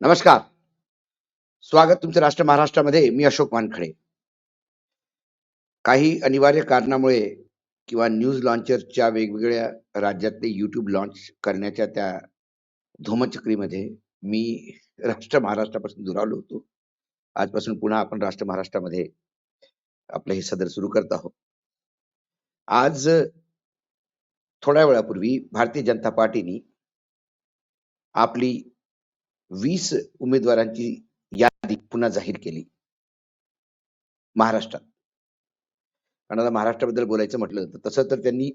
नमस्कार. स्वागत तुमचं राष्ट्र महाराष्ट्रामध्ये. मी अशोक वानखडे. काही अनिवार्य कारणामुळे किंवा न्यूज लॉन्चरच्या वेगवेगळ्या राज्यातले युट्यूब लॉन्च करण्याच्या त्या धूमचक्रीमध्ये मी राष्ट्र महाराष्ट्रापासून दुरावलो होतो. आजपासून पुन्हा आपण राष्ट्र महाराष्ट्रामध्ये आपलं हे सदर सुरू करत आहोत. आज थोड्या वेळापूर्वी भारतीय जनता पार्टीनी आपली वीस उमेदवारांची यादी पुन्हा जाहीर केली. महाराष्ट्रात. कारण आता महाराष्ट्राबद्दल बोलायचं म्हटलं तर तसं तर त्यांनी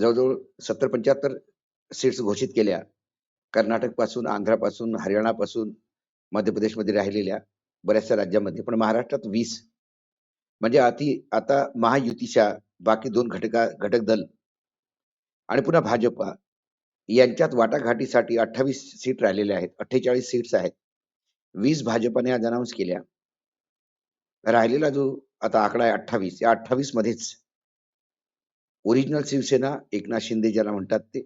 जवळजवळ सत्तर पंच्याहत्तर सीट्स घोषित केल्या. कर्नाटकपासून आंध्रापासून हरियाणापासून मध्य प्रदेशमध्ये राहिलेल्या बऱ्याचशा राज्यामध्ये. पण महाराष्ट्रात वीस. म्हणजे अति आता महायुतीच्या बाकी दोन घटका घटक दल आणि पुन्हा भाजपा यांच्यात वाटाघाटीसाठी अठ्ठावीस सीट राहिलेले आहेत. अठ्ठेचाळीस सीट्स आहेत. वीस भाजपने आज अनाऊन्स केल्या. राहिलेला जो आता आकडा आहे अठ्ठावीस या अठ्ठावीस मध्येच ओरिजिनल शिवसेना एकनाथ शिंदे ज्याला म्हणतात ते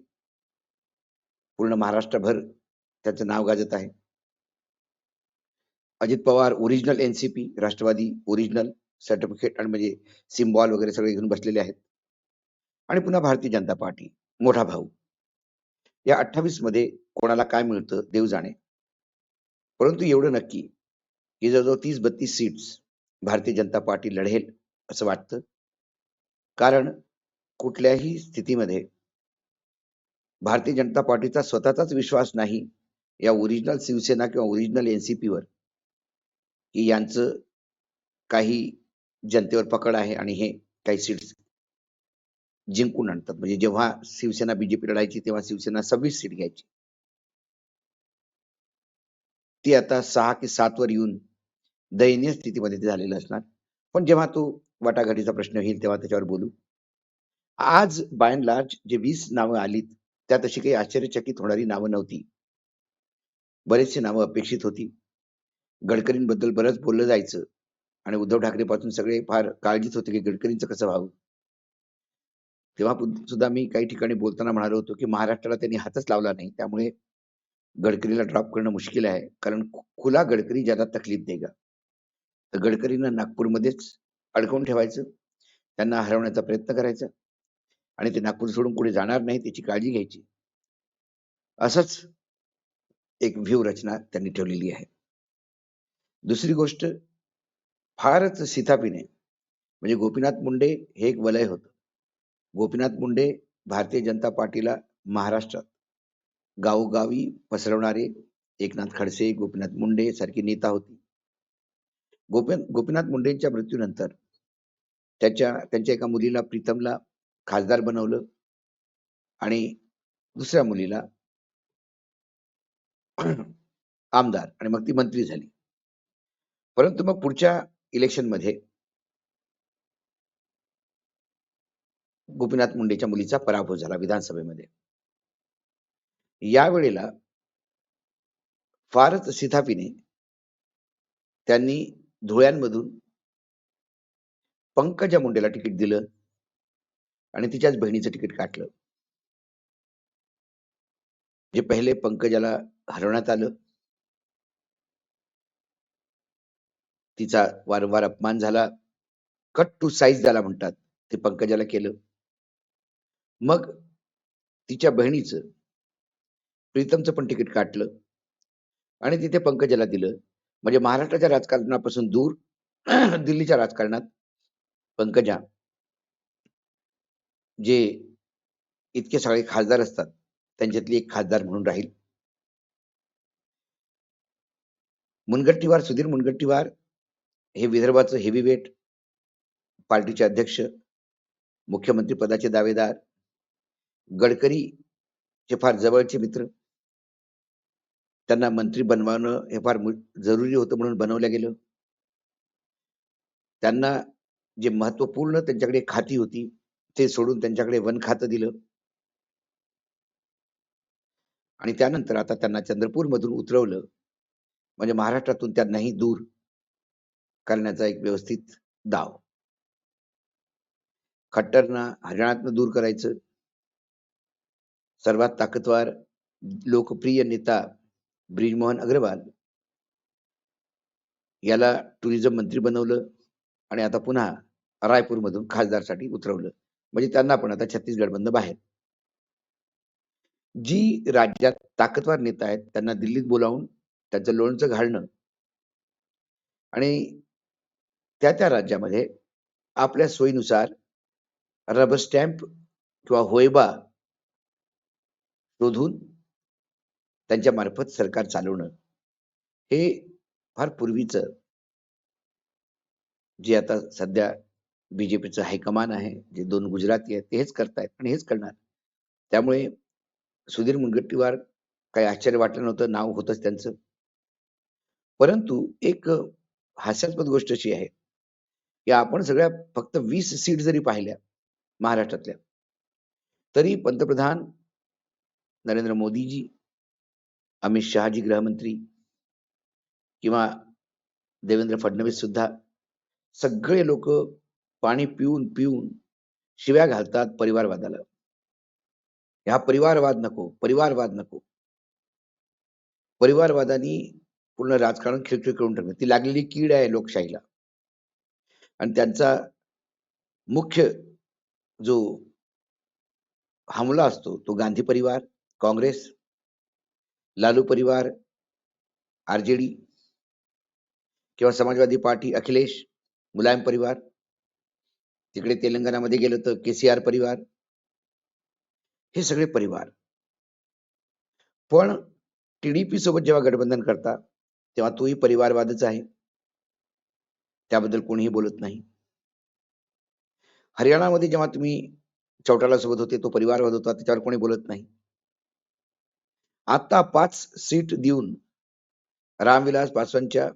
पूर्ण महाराष्ट्रभर त्याचं नाव गाजत आहे. Ajit Pawar original NCP Rashtravadi original certificate आणि म्हणजे सिम्बॉल वगैरे सगळे घेऊन बसलेले आहेत. आणि पुन्हा भारतीय जनता पार्टी मोठा भाऊ. या अठ्ठावीसमध्ये कोणाला काय मिळतं? देव जाणे. परंतु एवढं नक्की की जवळजवळ तीस बत्तीस सीट्स भारतीय जनता पार्टी लढेल असं वाटतं. कारण कुठल्याही स्थितीमध्ये भारतीय जनता पार्टीचा स्वतःचाच विश्वास नाही या ओरिजिनल शिवसेना किंवा ओरिजिनल एनसीपीवर की यांचं काही जनतेवर पकड आहे आणि हे काही सीट्स जिंकून आणतात. म्हणजे जेव्हा शिवसेना बीजेपी लढायची तेव्हा शिवसेना सव्वीस सीट घ्यायची. ती आता सहा की सात वर येऊन दयनीय स्थितीमध्ये ते झालेलं असणार. पण जेव्हा तो वाटाघाटीचा प्रश्न येईल तेव्हा त्याच्यावर बोलू. आज बाय अँड लार्ज जे वीस नावं आलीत त्यात अशी काही आश्चर्यचकित होणारी नावं नव्हती. बरेचशी नावं अपेक्षित होती. गडकरींबद्दल बरंच बोललं जायचं. आणि उद्धव ठाकरे पासून सगळे फार काळजीत होते की गडकरींचं कसं व्हावं. तेव्हा सुद्धा मी काही ठिकाणी बोलताना म्हणालो होतो की महाराष्ट्राला त्यांनी हातच लावला नाही. त्यामुळे गडकरीला ड्रॉप करणं मुश्किल आहे. कारण खुला गडकरी ज्यादा तकलीफ देगा. तर गडकरींना नागपूरमध्येच अडकवून ठेवायचं. त्यांना हरवण्याचा प्रयत्न करायचा. आणि ते नागपूर सोडून कुठे जाणार नाही त्याची काळजी घ्यायची. असंच एक व्ह्यू रचना त्यांनी ठेवलेली आहे. दुसरी गोष्ट फारच सीतापीने म्हणजे गोपीनाथ मुंडे हे एक वलय होतं. गोपीनाथ मुंडे भारतीय जनता पार्टीला महाराष्ट्रात. गावोगावी पसरवणारे एकनाथ खडसे गोपीनाथ मुंडे सारखी नेता होती. गोपी गोपीनाथ मुंडेंच्या मृत्यूनंतर त्याच्या त्यांच्या एका मुलीला प्रीतमला खासदार बनवलं आणि दुसऱ्या मुलीला आमदार आणि मग ती मंत्री झाली. परंतु मग पुढच्या इलेक्शनमध्ये गोपीनाथ मुंडेच्या मुलीचा पराभव झाला विधानसभेमध्ये. यावेळेला फारच सिथापीने त्यांनी धुळ्यांमधून पंकजा मुंडेला तिकीट दिलं आणि तिच्याच बहिणीचं तिकीट काढलं जे पहिले पंकजाला हरवण्यात आलं. तिचा वारंवार अपमान झाला. कट टू साईज झाला म्हणतात ते पंकजाला केलं. मग तिच्या बहिणीचं प्रीतमचं पण तिकीट काटलं. आणि तिथे पंकजाला दिलं. म्हणजे महाराष्ट्राच्या राजकारणापासून दूर दिल्लीच्या राजकारणात पंकजा जे इतके सगळे खासदार असतात त्यांच्यातली एक खासदार म्हणून राहील. मुनगट्टीवार सुधीर मुनगट्टीवार हे विदर्भाचं हेवीवेट पार्टीचे अध्यक्ष मुख्यमंत्री पदाचे दावेदार गडकरी चे फार जवळचे मित्र. त्यांना मंत्री बनवणं हे फार जरुरी होतं म्हणून बनवलं गेलं. त्यांना जे महत्त्वपूर्ण त्यांच्याकडे खाती होती ते सोडून त्यांच्याकडे वन खातं दिलं. आणि त्यानंतर आता त्यांना चंद्रपूर मधून उतरवलं. म्हणजे महाराष्ट्रातून त्यांनाही दूर करण्याचा एक व्यवस्थित दाव. खट्टरना हरियाणातनं दूर करायचं. सर्वात ताकदवार लोकप्रिय नेता ब्रिजमोहन अग्रवाल याला टुरिझम मंत्री बनवलं आणि आता पुन्हा रायपूरमधून खासदारसाठी उतरवलं. म्हणजे त्यांना पण आता छत्तीसगडमधनं बाहेर. जी राज्यात ताकदवार नेता आहेत त्यांना दिल्लीत बोलावून त्यांचं लोणचं घालणं आणि त्या त्या राज्यामध्ये आपल्या सोयीनुसार रबर स्टॅम्प किंवा होयबा शोधून त्यांच्या मार्फत सरकार चालवणं हे फार पूर्वीचं जे आता सध्या बीजेपीचं हायकमान आहे जे दोन गुजराती आहेत ते हेच करतायत आणि हेच करणार. त्यामुळे सुधीर मुनगट्टीवार काही आश्चर्य वाटलं नव्हतं नाव होतच त्यांचं. परंतु एक हास्यास्पद गोष्ट अशी आहे की आपण सगळ्या फक्त वीस सीट जरी पाहिल्या महाराष्ट्रातल्या तरी पंतप्रधान नरेंद्र मोदीजी अमित शहाजी गृहमंत्री किंवा देवेंद्र फडणवीस सुद्धा सगळे लोक पाणी पिऊन पिऊन शिव्या घालतात परिवारवादाला. हा परिवारवाद नको परिवारवाद नको. परिवारवादानी पूर्ण राजकारण खिळखिळ करून टाकलं. ती लागलेली कीड आहे लोकशाहीला. आणि त्यांचा मुख्य जो हमला असतो तो गांधी परिवार काँग्रेस लालू परिवार आरजेडी किंवा समाजवादी पार्टी अखिलेश मुलायम परिवार तिकडे तेलंगणामध्ये गेलं तर केसीआर परिवार हे सगळे परिवार. पण टीडीपी सोबत जेव्हा गठबंधन करता तेव्हा तोही परिवारवादच आहे. त्याबद्दल कोणीही बोलत नाही. हरियाणामध्ये जेव्हा तुम्ही चौटाला सोबत होते तो परिवारवाद होता त्याच्यावर कोणी बोलत नाही. आता पाच सीट देऊन रामविलास पासवानच्या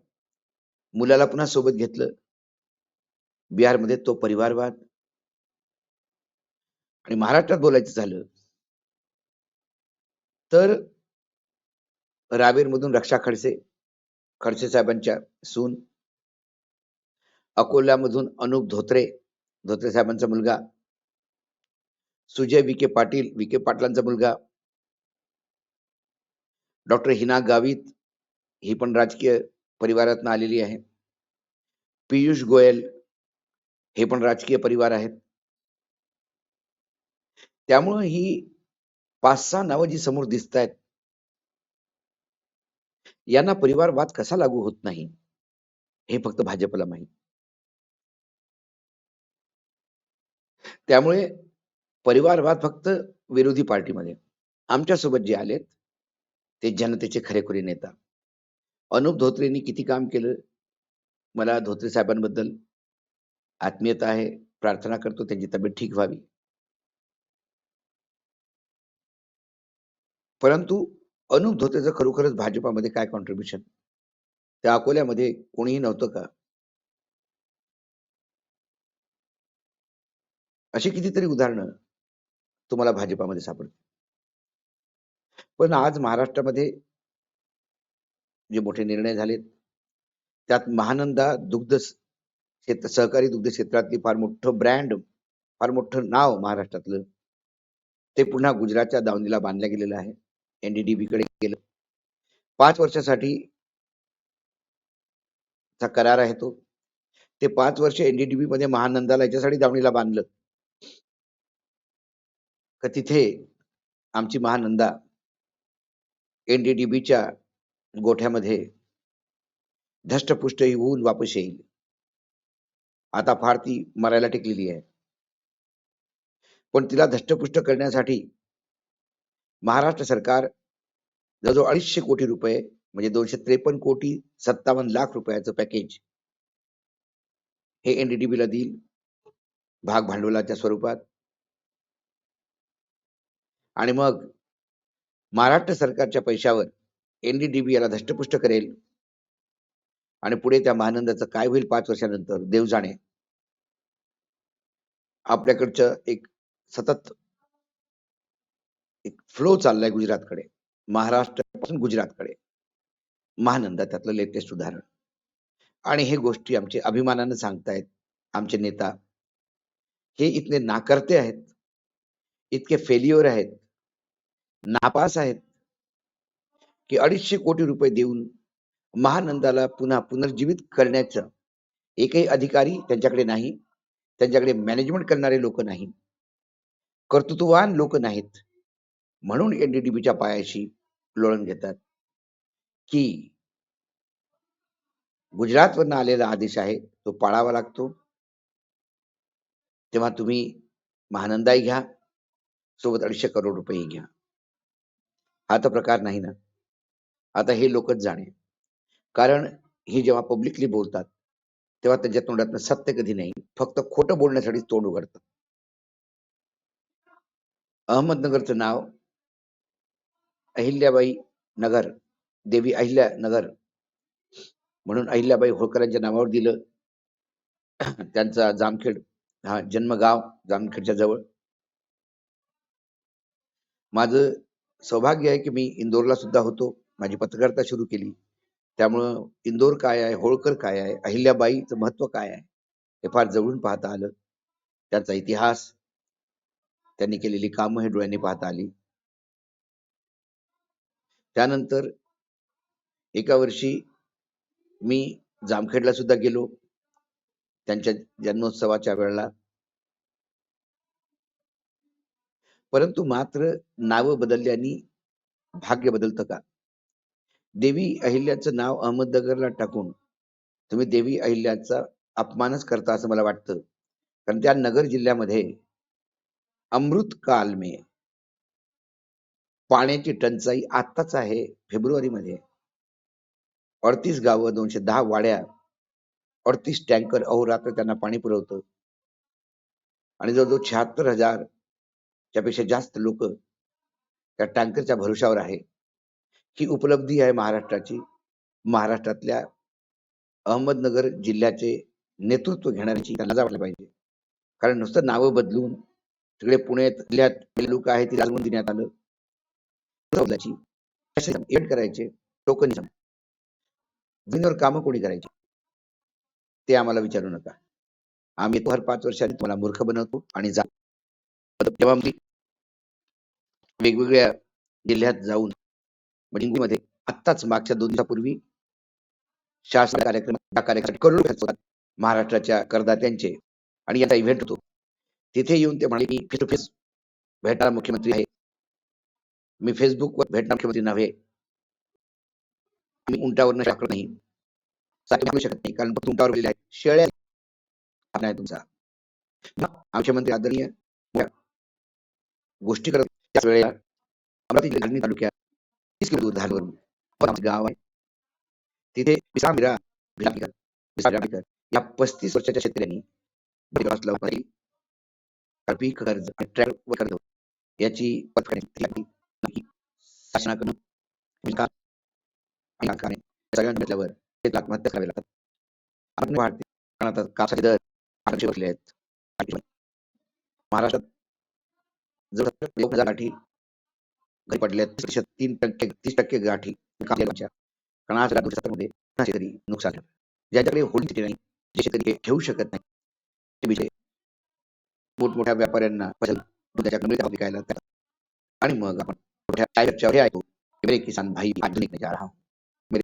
मुलाला पुन्हा सोबत घेतलं. बिहारमध्ये तो परिवारवाद आणि महाराष्ट्रात बोलायचं झालं तर रावेरमधून रक्षा खडसे खडसे साहेबांच्या सून अकोल्यामधून अनुप धोत्रे धोत्रे साहेबांचा मुलगा सुजय विखे पाटील विखे पाटलांचा मुलगा डॉक्टर हिना गावित ही पण राजकीय परिवारातून आलेली आहे. पियुष गोयल हे पण राजकीय परिवार आहेत. त्यामुळं ही पाच सहा नावं जी समोर दिसत आहेत यांना परिवारवाद कसा लागू होत नाही हे फक्त भाजपला माहीत. त्यामुळे परिवारवाद फक्त विरोधी पार्टीमध्ये. आमच्यासोबत जे आलेत ते जनतेचे खरेखुरे नेता. अनुप धोत्रेंनी किती काम केलं? मला धोत्रे साहेबांबद्दल आत्मीयता आहे. प्रार्थना करतो त्यांची तब्येत ठीक व्हावी. परंतु अनुप धोत्रेचं खरोखरच भाजपामध्ये काय कॉन्ट्रीब्युशन त्या अकोल्यामध्ये कोणीही नव्हतं का? अशी कितीतरी उदाहरणं तुम्हाला भाजपामध्ये सापडतील. पण आज महाराष्ट्रामध्ये जे मोठे निर्णय झालेत त्यात महानंदा दुग्ध क्षेत्र सहकारी दुग्ध क्षेत्रातली फार मोठं ब्रँड फार मोठं नाव महाराष्ट्रातलं ते पुन्हा गुजरातच्या दावणीला बांधल्या गेलेलं आहे. एनडीडीबी कडे गेलं. पाच वर्षासाठी चा करार आहे तो. ते पाच वर्ष एनडीडीबी मध्ये महानंदाला याच्यासाठी दावणीला बांधलं. का तिथे आमची महानंदा एनडीडीबीच्या गोठ्यामध्ये धष्टपुष्ट होऊन वापस येईल. आता फार ती मरायला टेकलेली आहे. पण तिला धष्टपुष्ट करण्यासाठी महाराष्ट्र सरकार जवळजवळ अडीचशे कोटी रुपये म्हणजे दोनशे त्रेपन्न कोटी सत्तावन्न लाख रुपयाचं पॅकेज हे एनडीडीबी ला देईल भाग भांडवलाच्या स्वरूपात. आणि मग महाराष्ट्र सरकारच्या पैशावर एनडीडीबी याला धष्टपुष्ट करेल. आणि पुढे त्या महानंदाचं काय होईल पाच वर्षानंतर देव जाणे. आपल्याकडचं एक सतत एक फ्लो चाललाय गुजरातकडे. महाराष्ट्रापासून गुजरातकडे. महानंदा त्यातलं लेटेस्ट उदाहरण. आणि हे गोष्टी आमचे अभिमानानं सांगतायत आमचे नेता. हे इथले नाकर्ते आहेत. इतके फेल्युअर आहेत. नापास आहेत. की अडीचशे कोटी रुपये देऊन महानंदाला पुन्हा पुनर्जीवित करण्याचं एकही अधिकारी त्यांच्याकडे नाही त्यांच्याकडे मॅनेजमेंट करणारे लोक नाही कर्तृत्ववान लोक नाहीत. म्हणून एनडीडीबीच्या पायाशी लोळण घेतात. की गुजरातवरनं आलेला आदेश आहे तो पाळावा लागतो. तेव्हा तुम्ही महानंदाही घ्या सोबत अडीचशे करोड रुपये घ्या. हा तर प्रकार नाही ना. आता हे लोकच जाणे. कारण ही जेव्हा पब्लिकली बोलतात तेव्हा त्यांच्या तोंडातनं सत्य कधी नाही. फक्त खोटं बोलण्यासाठी तोंड उघडतं अहमदनगरचं नाव अहिल्याबाई नगर देवी अहिल्या नगर म्हणून अहिल्याबाई होळकरांच्या नावावर दिलं. त्यांचा जामखेड हा जन्मगाव जामखेडच्या जवळ. माझं सौभाग्य आहे की मी इंदोरला सुद्धा होतो. माझी पत्रकारिता सुरू केली. त्यामुळं इंदोर काय आहे? होळकर काय आहे? अहिल्याबाईचं महत्त्व काय आहे? हे फार जवळून पाहता आलं. त्यांचा इतिहास त्यांनी केलेली कामं हे डोळ्यांनी पाहता आली. त्यानंतर एका वर्षी मी जामखेडला सुद्धा गेलो. त्यांच्या जन्मोत्सवाच्या वेळेला परंतु मात्र नावं बदलल्याने भाग्य बदलतं का? देवी अहिल्याचं नाव अहमदनगरला टाकून तुम्ही देवी अहिल्याचा अपमानच करता असं मला वाटतं. कारण त्या नगर जिल्ह्यामध्ये अमृत काल मे पाण्याची टंचाई आत्ताच आहे फेब्रुवारी मध्ये अडतीस गावं दोनशे दहा वाड्या अडतीस टँकर अहोरात्र त्यांना पाणी पुरवतं. आणि जवळजवळ शहात्तर हजार त्यापेक्षा जास्त लोक त्या टँकरच्या भरोशावर आहे. ही उपलब्धी आहे महाराष्ट्राची. महाराष्ट्रातल्या अहमदनगर जिल्ह्याचे नेतृत्व घेणाऱ्याची त्यांना वाटलं पाहिजे. कारण नुसतं नावं बदलून तिकडे पुणे जिल्ह्यात लोक आहे ती लालवून देण्यात आलं. एड करायचे टोकनिझम जमिनीवर कामं कोणी करायची? ते आम्हाला विचारू नका. आम्ही हर पाच वर्षांनी तुम्हाला मूर्ख बनवतो आणि जा. तेव्हा मी वेगवेगळ्या जिल्ह्यात जाऊन मध्ये आत्ताच मागच्या दोन दिवसापूर्वी शासन कार्यक्रम कार्यक्रम करोड होतात. महाराष्ट्राच्या करदात्यांचे. आणि याचा इव्हेंट होतो. तिथे येऊन ते म्हणाले की फेस टू फेस भेटणारा मुख्यमंत्री आहे. मी फेसबुकवर भेटणार मुख्यमंत्री नव्हे. मी उंटावर शकत नाही. शकत नाही. कारण उंटावर गेले आहे शेळ्या नाही तुमचा. आमचे मंत्री आदरणीय गोष्टी करत त्याच वेळेला अमरावती जिल्ह्यात तालुक्यात तीस किलो दूर धारवरून आमचं गाव आहे. तिथे विश्राम विरा विरामीकर विश्राम विरामीकर या पस्तीस वर्षाच्या शेतकऱ्यांनी लवकर पीक कर्ज आणि ट्रॅक्टर कर्ज याची पथकाने शासनाकडून सगळ्यांना भेटल्यावर ते आत्महत्या करावी लागतात. आपण वाढते. कापसाचे दर आठशे बसले आहेत. महाराष्ट्रात जवळ गाठी घरी पडल्या तीन टक्के तीस टक्के गाठी कारण मध्ये शेतकरी नुकसान ज्याच्याकडे होल्ड नाही जे शेतकरी घेऊ शकत नाही ते विषय मोठमोठ्या व्यापाऱ्यांना त्याच्याकडे विकायला आणि मग आपण मोठ्या ऐकू किसान भाई आधुनिक जा रहा. हूं